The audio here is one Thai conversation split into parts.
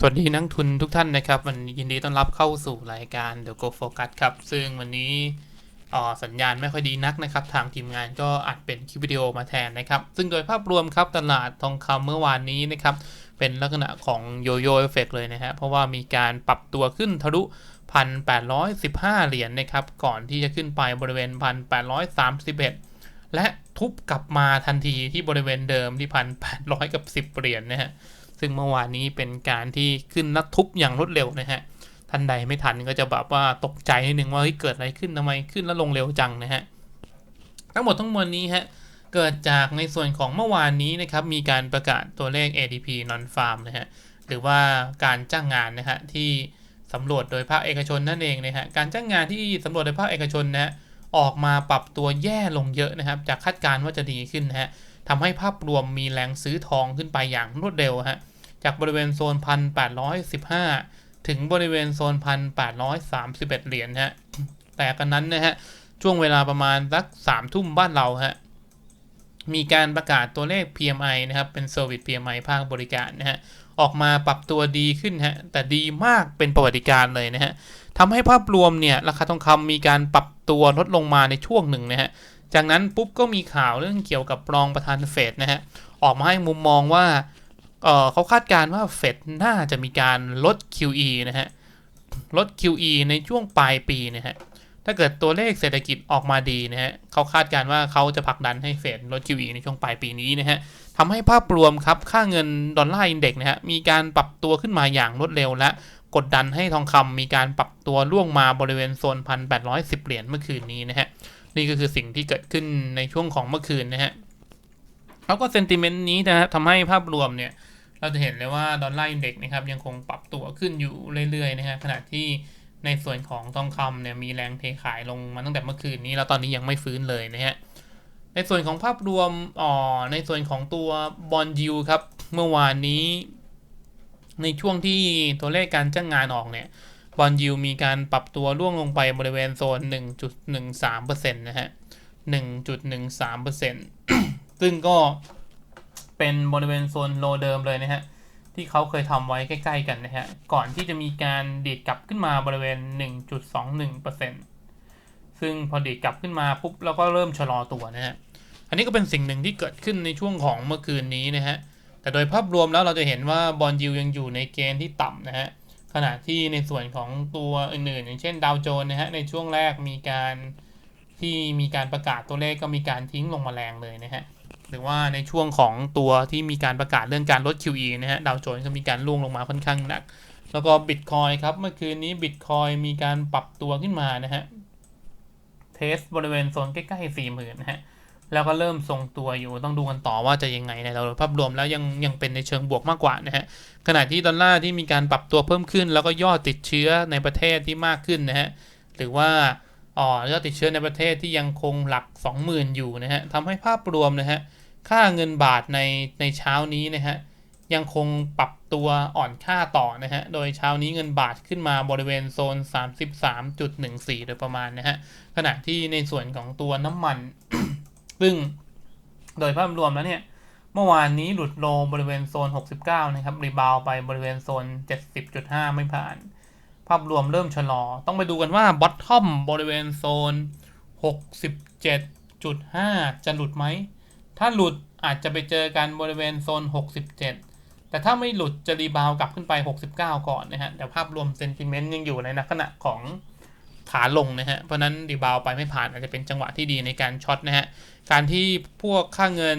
สวัสดีนักทุนทุกท่านนะครับ วันยินดีต้อนรับเข้าสู่รายการ The Go Focus ครับ ซึ่งวันนี้อ่อสัญญาณไม่ค่อยดีนักนะครับ ทางทีมงานก็อัดเป็นคลิปวิดีโอมาแทนนะครับ ซึ่งโดยภาพรวมครับตลาดทองคำเมื่อวานนี้นะครับ เป็นลักษณะของโยโย่เอฟเฟกเลยนะฮะเพราะว่ามีการปรับตัวขึ้นทะลุ1,815 เหรียญนะครับ ก่อนที่จะขึ้นไปบริเวณ 1,831 และทุบกลับมาทันทีที่บริเวณเดิมที่1,800กับ10เหรียญนะฮะ ซึ่งเมื่อวานนี้เป็นการที่ขึ้นนัดทุบอย่างรวดเร็วนะฮะท่านใดไม่ทันก็จะแบบว่าตกใจนิดนึงว่าเฮ้ยเกิดอะไรขึ้นทำไมขึ้นแล้วลงเร็วจังนะฮะทั้งหมดทั้งมวลนี้ฮะเกิดจากในส่วนของเมื่อวานนี้นะครับมีการประกาศตัวเลข ADP non farm นะฮะหรือว่าการจ้างงานนะฮะที่สำรวจโดยภาคเอกชนนั่นเองนะฮะการจ้างงานที่สำรวจโดยภาคเอกชนนะฮะออกมาปรับตัวแย่ลงเยอะนะครับ จากคาดการณ์ว่าจะดีขึ้นนะฮะ ทำให้ภาพรวมมีแรงซื้อทองขึ้นไปอย่างรวดเร็วฮะจากบริเวณโซน 1,815 ถึงบริเวณโซน 1,831 เหรียญฮะแต่กันนั้นนะฮะช่วงเวลาประมาณสัก3ทุ่มบ้านเราฮะมีการประกาศตัวเลข PMI นะครับ เป็น Service PMI ภาคบริการนะฮะ ออกมาปรับตัวดีขึ้นฮะ แต่ดีมากเป็นประวัติการเลยนะฮะทำให้ภาพรวมเนี่ย ราคาทองคำมีการปรับตัวลดลงมาในช่วงหนึ่งนะฮะ จากนั้นปุ๊บก็มีข่าวเรื่องเกี่ยวกับรองประธานเฟดนะฮะออกมาให้มุมมองว่าเเขาคาดการณ์ว่าเฟดน่าจะมีการลด QE นะฮะลด QE ในช่วงปลายปีนะฮะถ้าเกิดตัวเลขเศรษฐกิจออกมาดีนะฮะเขาคาดการณ์ว่าเขาจะผลักดันให้เฟดลด QE ในช่วงปลายปีนี้นะฮะทำให้ภาพรวมครับค่าเงินดอลลาร์อินเด็กซ์นะฮะมีการปรับตัวขึ้นมาอย่างรวดเร็วและกดดันให้ทองคำมีการปรับตัวล่วงมาบริเวณโซน 1,810 เหรียญเมื่อคืนนี้นะฮะ นี่ก็คือสิ่งที่เกิดขึ้นในช่วงของเมื่อคืนนะฮะแล้วก็เซนติเมนต์นี้นะฮะทำให้ภาพรวมเนี่ย เราจะเห็นเลยว่าดอลลาร์อินเด็กซ์นะครับยังคงปรับตัวขึ้นอยู่เรื่อยๆนะฮะขณะที่ในส่วนของทองคำเนี่ยมีแรงเทขายลงมาตั้งแต่เมื่อคืนนี้แล้วตอนนี้ยังไม่ฟื้นเลยนะฮะในส่วนของภาพรวมอ๋อในส่วนของตัวบอลยูครับเมื่อวานนี้ ในช่วงที่ตัวเลขการจ้างงานออกเนี่ย บอลยูมีการปรับตัวร่วงลงไปบริเวณโซน 1.13%นะฮะ 1.13%ซึ่งก็เป็นบริเวณโซนโลเดิมเลยนะฮะ ที่เขาเคยทำไว้ใกล้ ๆ กันนะฮะ ก่อนที่จะมีการดีดกลับขึ้นมาบริเวณ 1.21%ซึ่งพอดีดกลับขึ้นมาปุ๊บแล้วก็เริ่มชะลอตัวนะฮะ อันนี้ก็เป็นสิ่งหนึ่งที่เกิดขึ้นในช่วงของเมื่อคืนนี้นะฮะ แต่โดยภาพรวมแล้วเราจะเห็นว่าบอลยูยังอยู่ในเกณฑ์ที่ต่ำนะฮะ ขณะที่ในส่วนของตัวอื่นๆ อย่างเช่นดาวโจนส์นะฮะในช่วงแรกมีการที่มีการประกาศตัวเลขก็มีการทิ้งลงมาแรงเลยนะฮะหรือว่าในช่วงของตัวที่มีการประกาศเรื่องการลด QE นะฮะดาวโจนส์ก็มีการล่วงลงมาค่อนข้างหนัก แล้วก็บิตคอยครับเมื่อคืนนี้บิตคอยมีการปรับตัวขึ้นมานะฮะเทสบริเวณโซนใกล้ๆสี่หมื่นนะฮะ แล้วก็เริ่มทรงตัวอยู่ต้องดูกันต่อว่าจะยังไงในเราภาพรวมแล้วยังยังเป็นในเชิงบวกมากกว่านะฮะขณะที่ดอลลาร์ที่มีการปรับตัวเพิ่มขึ้น แล้วก็ยอดติดเชื้อในประเทศที่มากขึ้นนะฮะหรือว่าอ๋อยอดติดเชื้อในประเทศที่ยังคงหลัก 20,000 อยู่นะฮะทำให้ภาพรวมนะฮะค่าเงินบาทในในเช้านี้นะฮะยังคงปรับตัวอ่อนค่าต่อนะฮะ โดยเช้านี้เงินบาทขึ้นมาบริเวณโซน 33.14 โดยประมาณนะฮะ ขณะที่ในส่วนของตัวน้ำมัน ซึ่งโดยภาพรวมแล้วเนี่ย เมื่อวานนี้หลุดโลบริเวณโซน 69 นะครับ รีบาวไปบริเวณโซน 70.5 ไม่ผ่าน ภาพรวมเริ่มชะลอ ต้องไปดูกันว่าบอททอมบริเวณโซน 67.5 จะหลุดไหม ถ้าหลุดอาจจะไปเจอกันบริเวณโซน 67 แต่ถ้าไม่หลุดจะรีบาวกลับขึ้นไป 69 ก่อนนะฮะแต่ภาพรวมเซนติเมนต์ยังอยู่ในลักษณะของ ขาลงนะฮะ เพราะนั้นรีบาวไปไม่ผ่านอาจจะเป็นจังหวะที่ดีในการช็อตนะฮะ การที่พวกค่าเงิน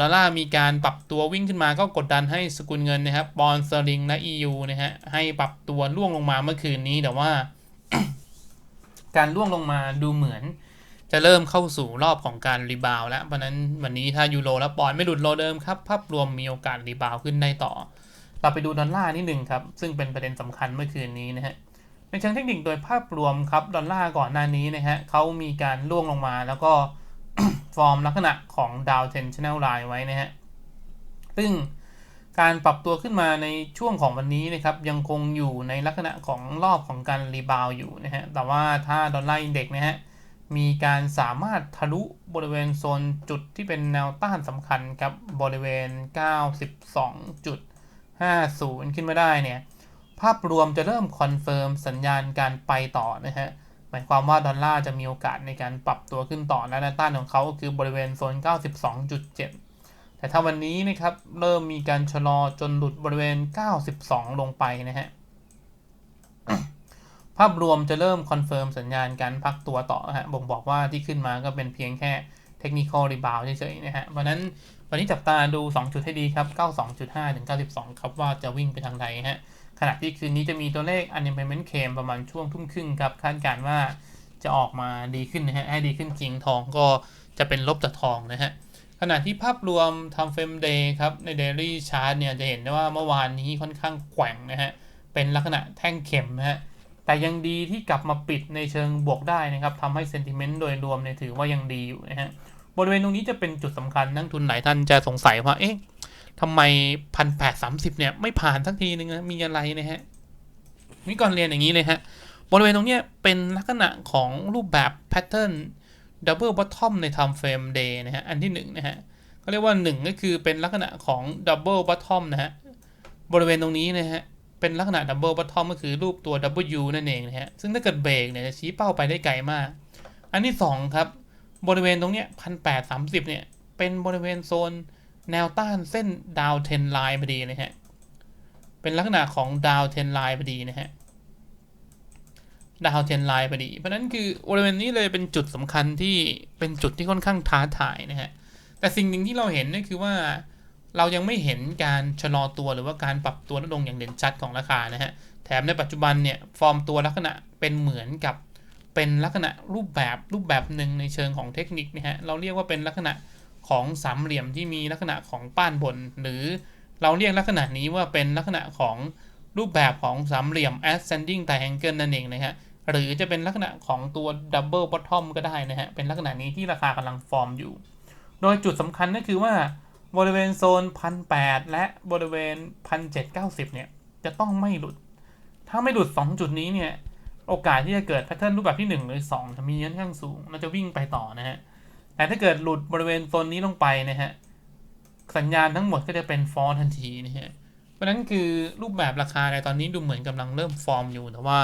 ดอลลาร์มีการปรับตัววิ่งขึ้นมาก็กดดันให้สกุลเงินนะครับบอลสลิงและ EU นะฮะให้ปรับตัวล่วงลงมาเมื่อคืนนี้แต่ว่า การล่วงลงมาดูเหมือน จะเริ่มเข้าสู่รอบของการรีบาวแล้วเพราะนั้นวันนี้ถ้ายูโรและปอนด์ไม่หลุดโลเดิมครับภาพรวมมีโอกาสรีบาวขึ้นได้ต่อ เราไปดูดอลลาร์นิดหนึ่งครับ ซึ่งเป็นประเด็นสำคัญเมื่อคืนนี้นะฮะ ในเชิงเทคนิคโดยภาพรวมครับดอลลาร์ก่อนหน้านี้นะฮะเขามีการล่วงลงมาแล้วก็ฟอร์มลักษณะของดาวเทนชั่นแนลไลน์ไว้นะฮะซึ่งการปรับตัวขึ้นมาในช่วงของวันนี้นะครับยังคงอยู่ในลักษณะของรอบของการรีบาวอยู่นะฮะแต่ว่าถ้าดอลลาร์อินเด็กนะฮะมีการสามารถทะลุบริเวณโซนจุดที่เป็นแนวต้านสำคัญครับบริเวณ 92.50 ขึ้นมาได้เนี่ย ภาพรวมจะเริ่มคอนเฟิร์มสัญญาณการไปต่อนะฮะ หมายความว่าดอลลาร์จะมีโอกาสในการปรับตัวขึ้นต่อและแนวต้านของเขาก็คือบริเวณโซน 92.7 แต่ถ้าวันนี้นะครับ เริ่มมีการชะลอจนหลุดบริเวณ 92 ลงไปนะฮะ ภาพรวมจะเริ่มคอนเฟิร์มสัญญาณการพักตัวต่อฮะ บ่งบอกว่าที่ขึ้นมาก็เป็นเพียงแค่เทคนิคอลรีบาวเฉยๆนะฮะ เพราะฉะนั้นวันนี้จับตาดู 2 จุดให้ดีครับ 92.5 ถึง 92 ครับว่าจะวิ่งไปทางใดฮะ ขณะที่คืนนี้จะมีตัวเลข unemployment claim ประมาณช่วงทุ่มครึ่งครับ คาดการณ์ว่าจะออกมาดีขึ้นนะฮะให้ดีขึ้นจริงทองก็จะเป็นลบจากทองนะฮะ ขณะที่ภาพรวม time frame day ครับ ใน daily chart เนี่ยจะเห็นได้ว่าเมื่อวานนี้ค่อนข้างแกว่งนะฮะ เป็นลักษณะแท่งเข็มนะฮะ แต่ยังดีที่กลับมาปิดในเชิงบวกได้นะครับทำให้ sentiment โดยรวมเนี่ยถือว่ายังดีอยู่นะฮะ บริเวณตรงนี้จะเป็นจุดสำคัญนักทุนหลายท่านจะสงสัยว่าเอ๊ะ ทำไมพันแปดสามสิบเนี่ยไม่ผ่านสักทีนึงนะมีอะไรนะฮะนี่ก่อนเรียนอย่างนี้เลยฮะ บริเวณตรงเนี้ยเป็นลักษณะของรูปแบบ pattern double bottom ใน time frame day นะฮะ อันที่หนึ่งนะฮะก็เรียกว่าหนึ่งก็คือเป็นลักษณะของ double bottom นะฮะ บริเวณตรงนี้นะฮะ เป็นลักษณะ double bottom ก็คือรูปตัว W นั่นเองนะฮะ ซึ่งถ้าเกิดเบรกเนี่ยจะชี้เป้าไปได้ไกลมาก อันที่สองครับ บริเวณตรงเนี้ยพันแปดสามสิบเนี่ย เป็นบริเวณโซน แนวต้านเส้นดาวเทนไลน์พอดีนะฮะ เป็นลักษณะของดาวเทนไลน์พอดีนะฮะ ดาวเทนไลน์พอดี เพราะนั้นคือบริเวณนี้เลยเป็นจุดสำคัญที่เป็นจุดที่ค่อนข้างท้าทายนะฮะ แต่สิ่งหนึ่งที่เราเห็นนั่คือว่าเรายังไม่เห็นการชะลอตัวหรือว่าการปรับตัวลดลงอย่างเด่นชัดของราคานะฮะ แถมในปัจจุบันเนี่ยฟอร์มตัวลักษณะเป็นเหมือนกับเป็นลักษณะรูปแบบรูปแบบหนึ่งในเชิงของเทคนิคนะฮะ เราเรียกว่าเป็นลักษณะ ของสามเหลี่ยมที่มีลักษณะของป้านบน หรือเราเรียกลักษณะนี้ว่าเป็นลักษณะของรูปแบบของสามเหลี่ยม ascending triangle นั่นเองนะฮะหรือจะเป็นลักษณะของตัว double bottom ก็ได้นะฮะเป็นลักษณะนี้ที่ราคากำลังฟอร์มอยู่ โดยจุดสำคัญก็คือว่าบริเวณโซน 1,800 และบริเวณ 1,790 เนี่ย จะต้องไม่หลุด ถ้าไม่หลุด 2 จุดนี้เนี่ย โอกาสที่จะเกิดแพทเทิร์นรูปแบบที่ 1 หรือ 2 จะมีค่อนข้างสูง เราจะวิ่งไปต่อนะฮะ แต่ถ้าเกิดหลุดบริเวณโซนนี้ลงไปนะฮะ สัญญาณทั้งหมดก็จะเป็นฟอลทันทีนะฮะ เพราะนั้นคือรูปแบบราคาในตอนนี้ดูเหมือนกำลังเริ่มฟอร์มอยู่แต่ว่า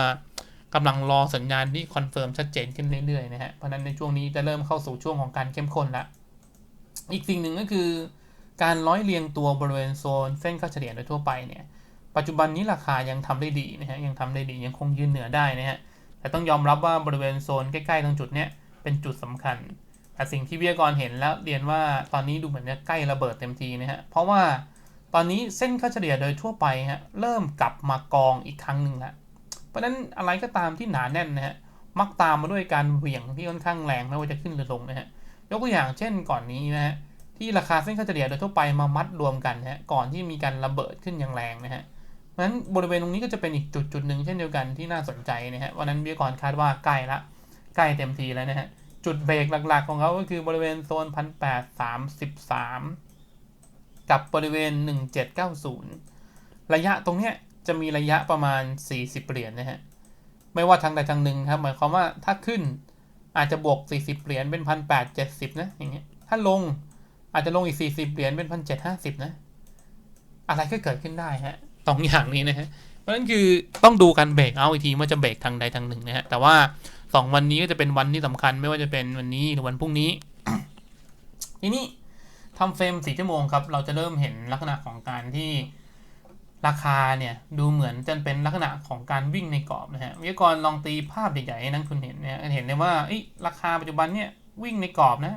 กำลังรอสัญญาณที่คอนเฟิร์มชัดเจนขึ้นเรื่อยๆนะฮะ เพราะนั้นในช่วงนี้จะเริ่มเข้าสู่ช่วงของการเข้มข้นละ อีกสิ่งหนึ่งก็คือการร้อยเรียงตัวบริเวณโซนเส้นค่าเฉลี่ยโดยทั่วไปเนี่ย ปัจจุบันนี้ราคายังทำได้ดีนะฮะ ยังทำได้ดี ยังคงยืนเหนือได้นะฮะ แต่ต้องยอมรับว่าบริเวณโซนใกล้ๆตรงจุดเนี้ยเป็นจุดสำคัญ แต่สิ่งที่วิทยากรเห็นแล้วเรียนว่าตอนนี้ดูเหมือนจะใกล้ระเบิดเต็มทีนะฮะ เพราะว่าตอนนี้เส้นค่าเฉลี่ยโดยทั่วไปฮะเริ่มกลับมากองอีกครั้งหนึ่งละเพราะฉะนั้นอะไรก็ตามที่หนาแน่นนะฮะมักตามมาด้วยการเหวี่ยงที่ค่อนข้างแรงไม่ว่าจะขึ้นหรือลงนะฮะยกตัวอย่างเช่นก่อนนี้นะฮะที่ราคาเส้นค่าเฉลี่ยโดยทั่วไปมามัดรวมกันนะฮะก่อนที่มีการระเบิดขึ้นอย่างแรงนะฮะเพราะฉะนั้นบริเวณตรงนี้ก็จะเป็นอีกจุดจุดหนึ่งเช่นเดียวกันที่น่าสนใจนะฮะวันนั้นวิทยากรคาดว่าใกล้ละใกล้เต็มทีแล้วนะฮะ จุดเบรกหลักๆ ของเขาก็คือบริเวณโซนพันแปดสามสิบสามกับบริเวณหนึ่งเจ็ดเก้าศูนย์ระยะตรงเนี้ยจะมีระยะประมาณสี่สิบเหรียญนะฮะ ไม่ว่าทางใดทางหนึ่งครับ หมายความว่าถ้าขึ้นอาจจะบวกสี่สิบเหรียญเป็นพันแปดเจ็ดสิบนะอย่างเงี้ย ถ้าลงอาจจะลงอีกสี่สิบเหรียญเป็นพันเจ็ดห้าสิบนะ อะไรก็เกิดขึ้นได้ฮะสองอย่างนี้นะฮะ เพราะฉะนั้นคือต้องดูการเบรกเอาอีกทีว่าจะเบรกทางใดทางหนึ่งนะฮะ แต่ว่า สองวันนี้ก็จะเป็นวันที่สำคัญไม่ว่าจะเป็นวันนี้หรือวันพรุ่งนี้ ทีนี้ทำเฟรมสี่ชั่วโมงครับ เราจะเริ่มเห็นลักษณะของการที่ราคาเนี่ย ดูเหมือนจะเป็นลักษณะของการวิ่งในกรอบนะฮะวิทยากรลองตีภาพใหญ่ๆให้นักทุนเห็นเนี่ยเห็นได้ว่าอ้ราคาปัจจุบันเนี่ยวิ่งในกรอบนะ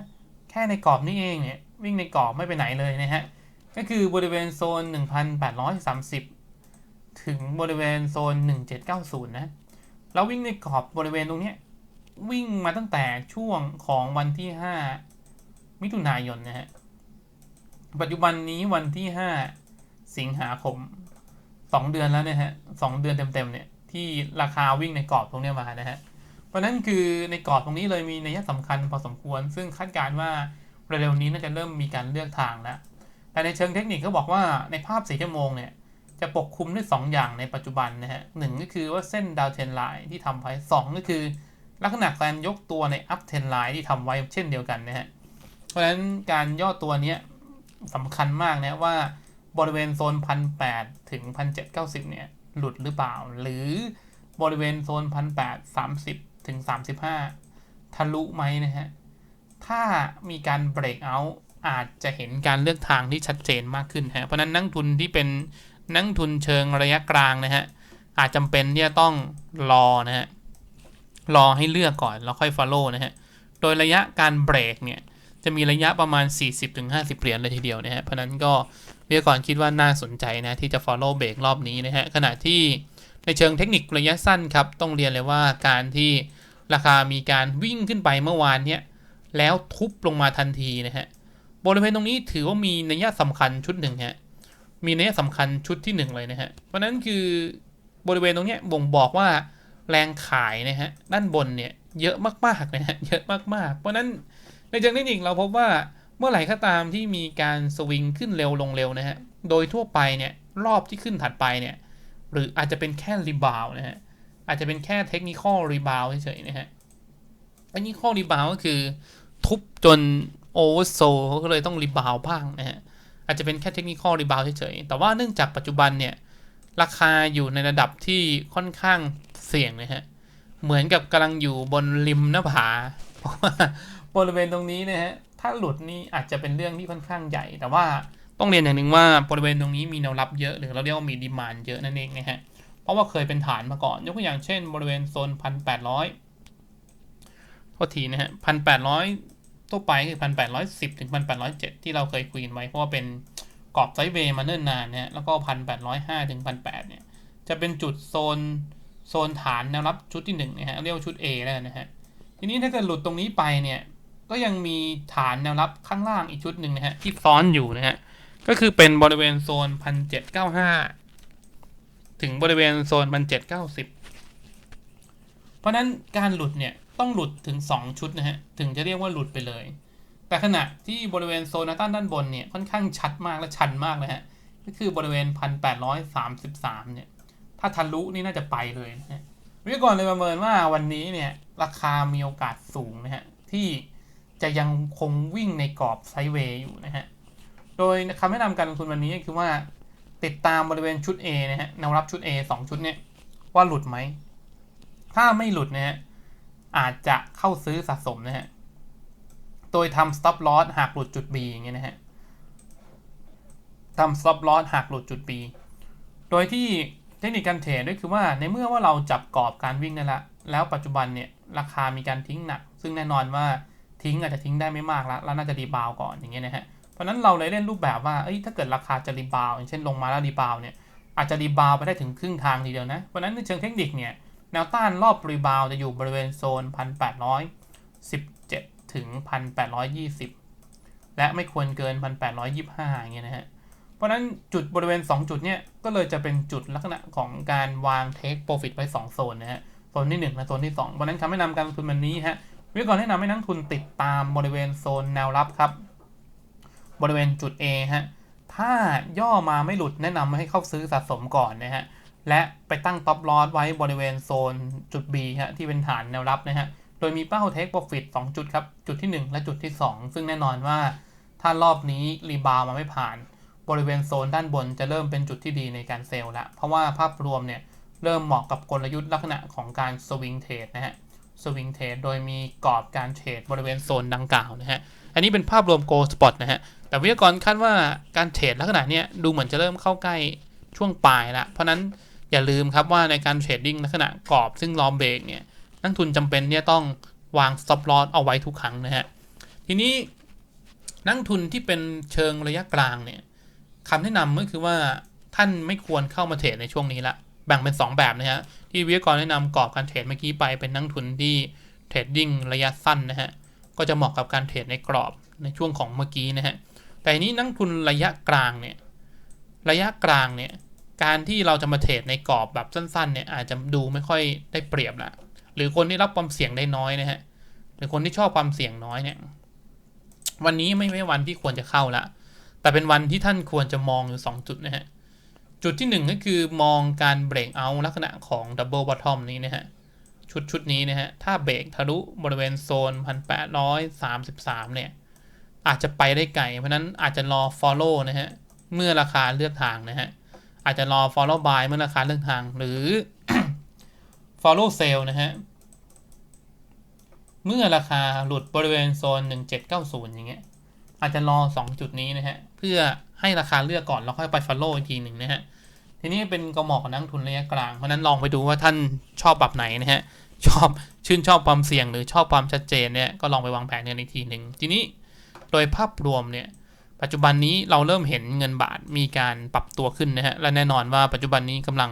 แค่ในกรอบนี้เองเนี่ยวิ่งในกรอบไม่ไปไหนเลยนะฮะก็คือบริเวณโซน 1,830 ถึงบริเวณโซน 1790 นะ แล้ววิ่งในกรอบบริเวณตรงนี้วิ่งมาตั้งแต่ช่วงของวันที่ 5 มิถุนายนนะฮะ ปัจจุบันนี้วันที่ 5 สิงหาคม 2 เดือนแล้วเนี่ยฮะสองเดือนเต็มๆเนี่ยที่ราคาวิ่งในกรอบตรงนี้มานะฮะ เพราะนั้นคือในกรอบตรงนี้เลยมีนัยสำคัญพอสมควร ซึ่งคาดการณ์ว่าเร็วๆนี้น่าจะเริ่มมีการเลือกทางแล้ว แต่ในเชิงเทคนิคเขาบอกว่าในภาพ4ชั่วโมงเนี่ย จะปกคลุมด้วย 2 อย่างในปัจจุบันนะฮะหนึ่งก็คือว่าเส้นดาวเทนไลน์ที่ทำไว้ 2 ก็คือลักษณะการยกตัวในอัพเทนไลน์ที่ทำไว้เช่นเดียวกันนะฮะ เพราะฉะนั้นการย่อตัวนี้สำคัญมากนะว่าบริเวณโซนพันแปดถึงพันเจ็ดเก้าสิบเนี่ย หลุดหรือเปล่า หรือบริเวณโซนพันแปดสามสิบถึงสามสิบห้าทะลุไหมนะฮะ ถ้ามีการเบรกเอาอาจจะเห็นการเลือกทางที่ชัดเจนมากขึ้นฮะ เพราะนั้นนักทุนที่เป็น นักทุนเชิงระยะกลางนะฮะอาจจำเป็นที่จะต้องรอนะฮะรอให้เลือกก่อนแล้วค่อย follow นะฮะโดยระยะการเบรกเนี่ยจะมีระยะประมาณ 40-50 เหรียญเลยทีเดียวนะฮะเพราะนั้นก็เรียกก่อนคิดว่าน่าสนใจนะที่จะ follow เบรกรอบนี้นะฮะขณะที่ในเชิงเทคนิคระยะสั้นครับ ต้องเรียนเลยว่าการที่ราคามีการวิ่งขึ้นไปเมื่อวานเนี่ยแล้วทุบลงมาทันทีนะฮะบริเวณตรงนี้ถือว่ามีนัยสำคัญชุดหนึ่งฮะ มีนัยสำคัญชุดที่หนึ่งเลยนะฮะ เพราะนั้นคือบริเวณตรงนี้บ่งบอกว่าแรงขายนะฮะด้านบนเนี่ยเยอะมากๆนะฮะเยอะมากๆ เพราะนั้นในเชิงเทคนิคเราพบว่าเมื่อไหร่ก็ตามที่มีการสวิงขึ้นเร็วลงเร็วนะฮะโดยทั่วไปเนี่ยรอบที่ขึ้นถัดไปเนี่ยหรืออาจจะเป็นแค่รีบาวนะฮะอาจจะเป็นแค่เทคนิคอลรีบาวเฉยๆนะฮะเทคนิคอลรีบาวก็คือทุบจนโอเวอร์โซก็เลยต้องรีบาวบ้างนะฮะ อาจจะเป็นแค่เทคนิคอลรีบาวเฉยๆ แต่ว่าเนื่องจากปัจจุบันเนี่ย ราคาอยู่ในระดับที่ค่อนข้างเสี่ยงนะฮะ เหมือนกับกำลังอยู่บนริมหน้าผา เพราะว่าบริเวณตรงนี้นะฮะ ถ้าหลุดนี่อาจจะเป็นเรื่องที่ค่อนข้างใหญ่ แต่ว่าต้องเรียนอย่างหนึ่งว่าบริเวณตรงนี้มีแนวรับเยอะ หรือเราเรียกว่ามีดีมานเยอะนั่นเองนะฮะ เพราะว่าเคยเป็นฐานมาก่อน ยกตัวอย่างเช่น บริเวณโซนพันแปดร้อยโทษทีนะฮะพันแปดร้อย ตัวไปคือพันแปดร้อยสิบถึงพันแปดร้อยเจ็ดที่เราเคยคุยกันไว้ เพราะว่าเป็นกรอบไซด์เวย์มาเนิ่นนานเนะฮะแล้วก็พันแปดร้อยห้าถึงพันแปดเนี่ย จะเป็นจุดโซนโซนฐานแนวรับชุดที่หนึ่งนะฮะเรียกว่าชุด A แล้วนะฮะทีนี้ถ้าเกิดหลุดตรงนี้ไปเนี่ยก็ยังมีฐานแนวรับข้างล่างอีกชุดหนึ่งนะฮะที่ซ้อนอยู่นะฮะก็คือเป็นบริเวณโซนพันเจ็ดเก้าห้าถึงบริเวณโซนพันเจ็ดเก้าสิบเพราะนั้นการหลุดเนี่ย ต้องหลุดถึง 2 ชุดนะฮะ ถึงจะเรียกว่าหลุดไปเลย แต่ขณะที่บริเวณโซนาต้านด้านบนเนี่ย ค่อนข้างชัดมากและชันมากนะฮะ ก็คือบริเวณ 1833 เนี่ย ถ้าทะลุนี่น่าจะไปเลยนะฮะวิทยากรเลยประเมินว่าวันนี้เนี่ยราคามีโอกาสสูงนะฮะ ที่จะยังคงวิ่งในกรอบไซด์เวย์อยู่นะฮะ โดยคำแนะนำการลงทุนวันนี้คือว่าติดตามบริเวณชุด A นะฮะแนวรับชุด A 2 ชุดเนี่ยว่าหลุดไหม ถ้าไม่หลุดนะฮะ อาจจะเข้าซื้อสะสมนะฮะ โดยทำ stop loss หากหลุดจุด B อย่างเงี้ยนะฮะทำ stop loss หากหลุดจุด B โดยที่เทคนิคการเทรดด้วยคือว่าในเมื่อว่าเราจับกรอบการวิ่งนั่นละ แล้วปัจจุบันเนี่ยราคามีการทิ้งหนัก ซึ่งแน่นอนว่าทิ้งอาจจะทิ้งได้ไม่มากแล้วแล้วน่าจะรีบาวก่อนอย่างเงี้ยนะฮะ เพราะนั้นเราเลยเล่นรูปแบบว่า เอ้ย ถ้าเกิดราคาจะรีบาวอย่างเช่นลงมาแล้วรีบาวเนี่ย อาจจะรีบาวไปได้ถึงครึ่งทางทีเดียวนะ เพราะนั้นในเชิงเทคนิคเนี่ย แนวต้านรอบรีบาวจะอยู่บริเวณโซน 1,817 ถึง 1,820 และไม่ควรเกิน 1,825 อย่างเงี้ยนะฮะ เพราะนั้นจุดบริเวณ 2 จุดเนี่ยก็เลยจะเป็นจุดลักษณะของการวางเทคโปรฟิตไว้ 2 โซนนะฮะ โซนที่ 1 และโซนที่ 2 เพราะนั้นคำแนะนำการลงทุนวันนี้ฮะวิกรแนะนำให้นักทุนติดตามบริเวณโซนแนวรับครับ บริเวณจุด A ฮะ ถ้าย่อมาไม่หลุดแนะนำให้เข้าซื้อสะสมก่อนนะฮะ และไปตั้งท็อปลอสไว้บริเวณโซนจุด B ฮะที่เป็นฐานแนวรับนะฮะ โดยมีเป้าเทคโปรฟิต2จุดครับ จุดที่ 1 และจุดที่ 2 ซึ่งแน่นอนว่า ถ้ารอบนี้รีบาวมาไม่ผ่าน บริเวณโซนด้านบนจะเริ่มเป็นจุดที่ดีในการเซลล์ละ เพราะว่าภาพรวมเนี่ยเริ่มเหมาะกับกลยุทธ์ลักษณะของการสวิงเทรดนะฮะ สวิงเทรดโดยมีกรอบการเทรดบริเวณโซนดังกล่าวนะฮะ อันนี้เป็นภาพรวมโกลสปอตนะฮะ แต่วิทยากรคาดว่าการเทรดลักษณะเนี้ยดูเหมือนจะเริ่มเข้าใกล้ช่วงปลายละ เพราะนั้น อย่าลืมครับว่าในการเทรดดิ้งลักษณะกรอบซึ่งรอมเบรกเนี่ยนักทุนจำเป็นเนี่ยต้องวาง stop loss เอาไว้ทุกครั้งนะฮะ ทีนี้นักทุนที่เป็นเชิงระยะกลางเนี่ยคำแนะนำก็คือว่าท่านไม่ควรเข้ามาเทรดในช่วงนี้ละ แบ่งเป็น 2 แบบนะฮะ ที่วิทยากรแนะนำกรอบการเทรดเมื่อกี้ไปเป็นนักทุนที่เทรดดิ้งระยะสั้นนะฮะ ก็จะเหมาะกับการเทรดในกรอบในช่วงของเมื่อกี้นะฮะ แต่นี้นักทุนระยะกลางเนี่ย ระยะกลางเนี่ย การที่เราจะมาเทรดในกรอบแบบสั้นๆเนี่ยอาจจะดูไม่ค่อยได้เปรียบละหรือคนที่รับความเสี่ยงได้น้อยนะฮะหรือคนที่ชอบความเสี่ยงน้อยเนี่ย วันนี้ไม่ใช่วันที่ควรจะเข้าละแต่เป็นวันที่ท่านควรจะมองอยู่ 2 จุดนะฮะจุดที่ 1 ก็คือมองการเบรกเอาลักษณะของดับเบิลบอททอมนี้นะฮะชุดชุดนี้นะฮะถ้าเบรกทะลุบริเวณโซน 1833 เนี่ย อาจจะไปได้ไกลเพราะนั้นอาจจะรอ follow นะฮะเมื่อราคาเลือกทางนะฮะ อาจจะรอ follow buy เมื่อราคาเลื่อกทางหรือ follow sell นะฮะ เมื่อราคาหลุดบริเวณโซน 1790 อย่างเงี้ย อาจจะรอ 2 จุดนี้นะฮะ เพื่อให้ราคาเลือกก่อน แล้วค่อยไป follow อีกทีหนึ่งนะฮะ ทีนี้เป็นกระหมอกนักทุนระยะกลาง เพราะฉะนั้นลองไปดูว่าท่านชอบแบบไหนนะฮะ ชอบชื่นชอบความเสี่ยงหรือชอบความชัดเจนเนี่ย ก็ลองไปวางแผนกันอีกทีหนึ่ง ทีนี้โดยภาพรวมเนี่ย ปัจจุบันนี้เราเริ่มเห็นเงินบาทมีการปรับตัวขึ้นนะฮะ และแน่นอนว่าปัจจุบันนี้กำลัง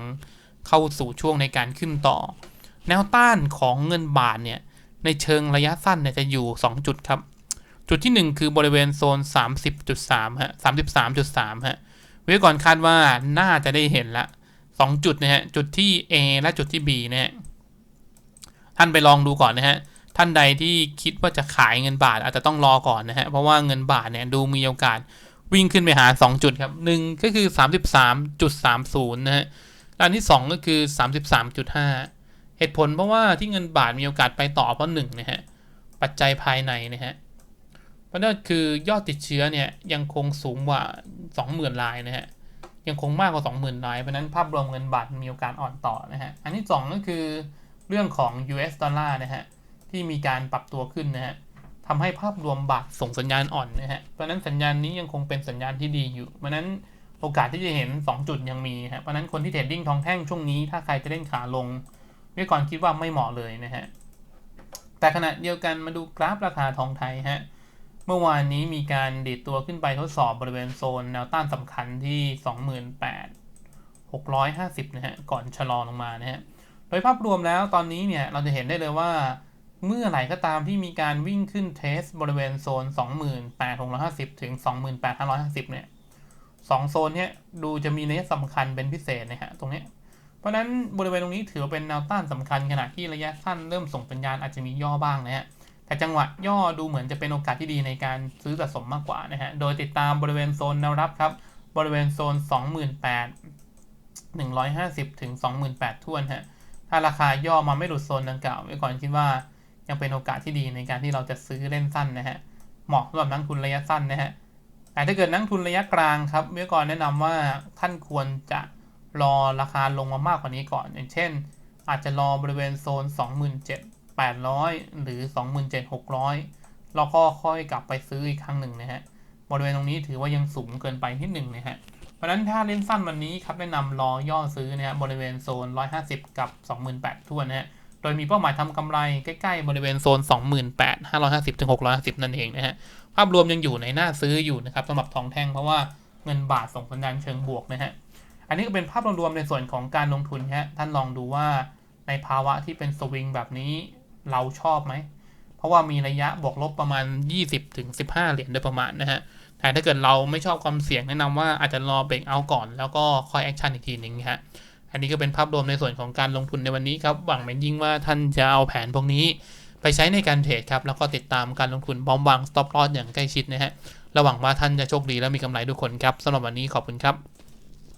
เข้าสู่ช่วงในการขึ้นต่อ แนวต้านของเงินบาทเนี่ยในเชิงระยะสั้นเนี่ยจะอยู่ 2 จุดครับ จุดที่ 1 คือบริเวณโซน 30.3 ฮะ 33.3 ฮะ วิทยากรคาดว่าน่าจะได้เห็นละ 2 จุดนะฮะ จุดที่ A และจุดที่ B นะฮะ ท่านไปลองดูก่อนนะฮะ ท่านใดที่คิดว่าจะขายเงินบาทอาจจะต้องรอก่อนนะฮะ เพราะว่าเงินบาทเนี่ยดูมีโอกาสวิ่งขึ้นไปหา 2 จุดครับหนึ่งก็คือ 33.30 นะฮะและอันที่ 2 ก็คือ 33.5 เหตุผลเพราะว่าที่เงินบาทมีโอกาสไปต่อเพราะหนึ่งนะฮะ ปัจจัยภายในนะฮะเพราะนั่นคือยอดติดเชื้อเนี่ยยังคงสูงกว่า 20,000รายนะฮะ ยังคงมากกว่า 20,000ราย เพราะนั้นภาพรวมเงินบาทมีโอกาสอ่อนต่อนะฮะ อันที่ 2 ก็คือเรื่องของ US ดอลลาร์นะฮะ ที่มีการปรับตัวขึ้นนะฮะทำให้ภาพรวมบาทส่งสัญญาณอ่อนนะฮะ เพราะนั้นสัญญาณนี้ยังคงเป็นสัญญาณที่ดีอยู่ เพราะนั้นโอกาสที่จะเห็น 2 จุดยังมีฮะ เพราะนั้นคนที่เทรดดิ้งทองแท่งช่วงนี้ ถ้าใครจะเล่นขาลงวิก่อนคิดว่าไม่เหมาะเลยนะฮะ แต่ขณะเดียวกันมาดูกราฟราคาทองไทยฮะ เมื่อวานนี้มีการดีดตัวขึ้นไปทดสอบบริเวณโซนแนวต้านสำคัญที่ 28,650 นะฮะ ก่อนชะลอลงมานะฮะ โดยภาพรวมแล้วตอนนี้เนี่ยเราจะเห็นได้เลยว่า เมื่อไหร่ก็ตามที่มีการวิ่งขึ้นเทสบริเวณโซน 28,650 ถึง 28,550 เนี่ยสองโซนเนี้ยดูจะมีนัยสำคัญเป็นพิเศษนะฮะตรงนี้ เพราะนั้นบริเวณตรงนี้ถือว่าเป็นแนวต้านสำคัญขณะที่ระยะสั้นเริ่มส่งสัญญาณอาจจะมีย่อบ้างนะฮะแต่จังหวะย่อดูเหมือนจะเป็นโอกาสที่ดีในการซื้อสะสมมากกว่านะฮะ โดยติดตามบริเวณโซนแนวรับครับ บริเวณโซน 28,150 ถึง 28,000ท่วนฮะ ถ้าราคาย่อมาไม่หลุดโซนดังกล่าวไว้ก่อนคิดว่า ยังเป็นโอกาสที่ดีในการที่เราจะซื้อเล่นสั้นนะฮะเหมาะสำหรับนักทุนระยะสั้นนะฮะแต่ถ้าเกิดนักทุนระยะกลางครับวิทยากรแนะนำว่าท่านควรจะรอราคาลงมามากกว่านี้ก่อน อย่างเช่น อาจจะรอบริเวณโซน 27,800 หรือ 27,600 แล้วก็ค่อยกลับไปซื้ออีกครั้งหนึ่งนะฮะบริเวณตรงนี้ถือว่ายังสูงเกินไปนิดหนึ่งนะฮะเพราะนั้นถ้าเล่นสั้นวันนี้ครับแนะนำรอย่อซื้อนะฮะบริเวณโซน 150 กับ 28,000ทั่วนนะฮะ โดยมีเป้าหมายทำกำไรใกล้ ๆ บริเวณโซน 28,550ถึง650 นั่นเองนะฮะ ภาพรวมยังอยู่ในหน้าซื้ออยู่นะครับสำหรับทองแท่งเพราะว่าเงินบาทส่งสัญญาณเชิงบวกนะฮะ อันนี้ก็เป็นภาพรวมในส่วนของการลงทุนฮะ ท่านลองดูว่าในภาวะที่เป็นสวิงแบบนี้เราชอบไหม เพราะว่ามีระยะบวกลบประมาณ 20-15 เหรียญโดยประมาณนะฮะ แต่ถ้าเกิดเราไม่ชอบความเสี่ยงแนะนำว่าอาจจะรอเบรกเอาก่อนแล้วก็คอยแอคชั่นอีกทีหนึ่งฮะ อันนี้ก็เป็นภาพรวมในส่วนของการลงทุนในวันนี้ครับ หวังเป็นยิ่งว่าท่านจะเอาแผนพวกนี้ ไปใช้ในการเทรดครับ แล้วก็ติดตามการลงทุนพร้อมวาง stop loss อย่างใกล้ชิดนะฮะระหวังว่าท่านจะโชคดีและมีกำไรทุกคนครับสำหรับวันนี้ขอบคุณครับ